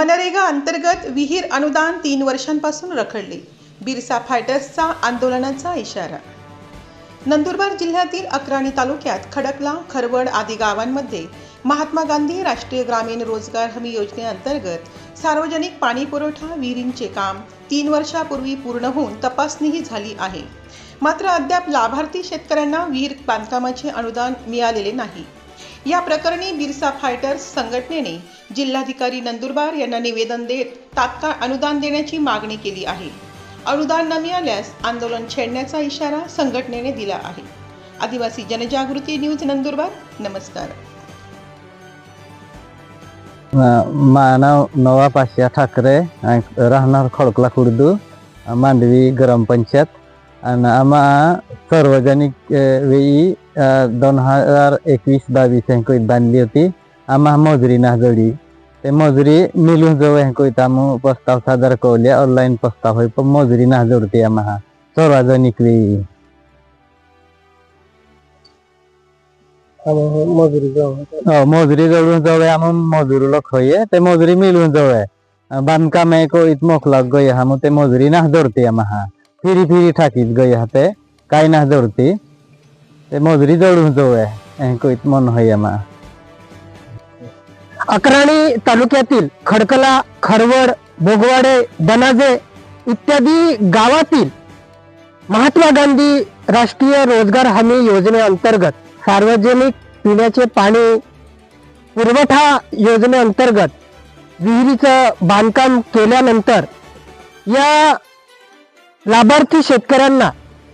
मनरेगा अंतर्गत विहीर अनुदान तीन वर्षांपासून रखडले. बिरसा फायटर्सचा आंदोलनाचा इशारा. नंदुरबार जिल्ह्यातील अक्राणी तालुक्यात खडकला खरवड आदी गावांमध्ये महात्मा गांधी राष्ट्रीय ग्रामीण रोजगार हमी योजनेअंतर्गत सार्वजनिक पाणी पुरवठा विहिरींचे काम तीन वर्षापूर्वी पूर्ण होऊन तपासणीही झाली आहे. मात्र अद्याप लाभार्थी शेतकऱ्यांना विहीर बांधकामाचे अनुदान मिळालेले नाही. या प्रकरणी बिरसा फायटर्स संघटनेने जिल्हाधिकारी नंदुरबार यांना निवेदन देत तात्काळ अनुदान देण्याची मागणी केली आहे. अनुदान न मिळाल्यास आंदोलन छेडण्याचा इशारा संघटनेने दिला आहे. आदिवासी जनजागृती न्यूज नंदुरबार नमस्कार. माझं नाव नवा पाशा ठाकरे राहणार खडकला खुर्द मांडवी ग्रामपंचायत आणि आम्हा सार्वजनिक अं, वेळी अं, दोन हजार एकवीस बावीस हेंको बांधली होती आम्हा मजुरी ना जोडी ते मजुरी मिळून जवळ हेंको आम्ही प्रस्ताव सादर कवले ऑनलाईन प्रस्ताव होय पण मजुरी ना जोडते आम्हा सार्वजनिक वेळी मजुरी जाऊ हो मजुरी जवळून जवळ आम्ही मजुरी लोक होय ते मजुरी मिळून जवळ बांधकाम एक इत मोकला गय फिरी फिरी ठाकीत गई हाते. काय ना दौडती ते मजुरी जवळून जवळ इत मन होय मा अक्राणी तालुक्यातील खडकला खरवड बोगवाडे दनाजे इत्यादी गावातील महात्मा गांधी राष्ट्रीय रोजगार हमी योजनेअंतर्गत सार्वजनिक पिण्याचे पाणी पुरवठा योजनेअंतर्गत विहिरीचं बांधकाम केल्यानंतर या लाभार्थी शेतकऱ्यांना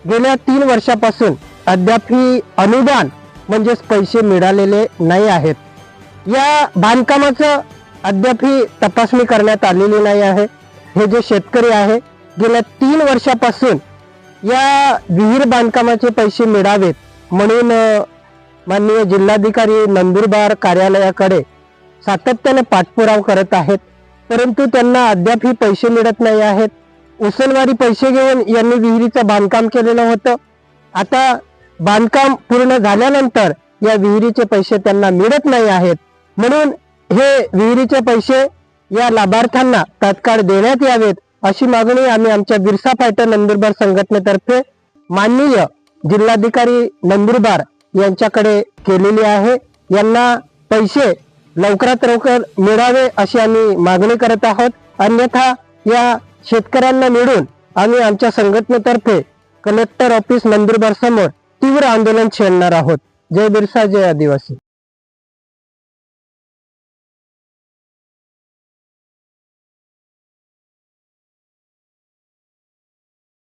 गेल्या तीन वर्षापासून अद्यापही अनुदान म्हणजेच पैसे मिळालेले नाही आहेत. या बांधकामाचं अद्यापही तपासणी करण्यात आलेली नाही आहे. हे जे शेतकरी आहे गेल्या तीन वर्षापासून या विहीर बांधकामाचे पैसे मिळावेत म्हणून माननीय जिल्हाधिकारी नंदुरबार कार्यालयाकडे सातत्याने पाठपुरावा करत आहेत. परंतु त्यांना अद्यापही पैसे मिळत नाही आहेत. उसलवारी पैसे घेऊन यांनी विहिरीचं बांधकाम केलेलं होतं. आता बांधकाम पूर्ण झाल्यानंतर या विहिरीचे पैसे त्यांना मिळत नाही आहेत. म्हणून हे विहिरीचे पैसे या लाभार्थ्यांना तात्काळ देण्यात यावेत अशी मागणी आम्ही आमच्या बिरसा फायटर नंदुरबार संघटनेतर्फे माननीय जिल्हाधिकारी नंदुरबार यांच्याकडे केलेली आहे. यांना पैसे लवकरात लवकर मिळावे अशी आम्ही मागणी करत आहोत. अन्यथा या शेतकऱ्यांना मिळून आम्ही आमच्या संघटनेतर्फे कलेक्टर ऑफिस नंदुरबार समोर तीव्र आंदोलन छेडणार आहोत. जय बिरसा जय आदिवासी.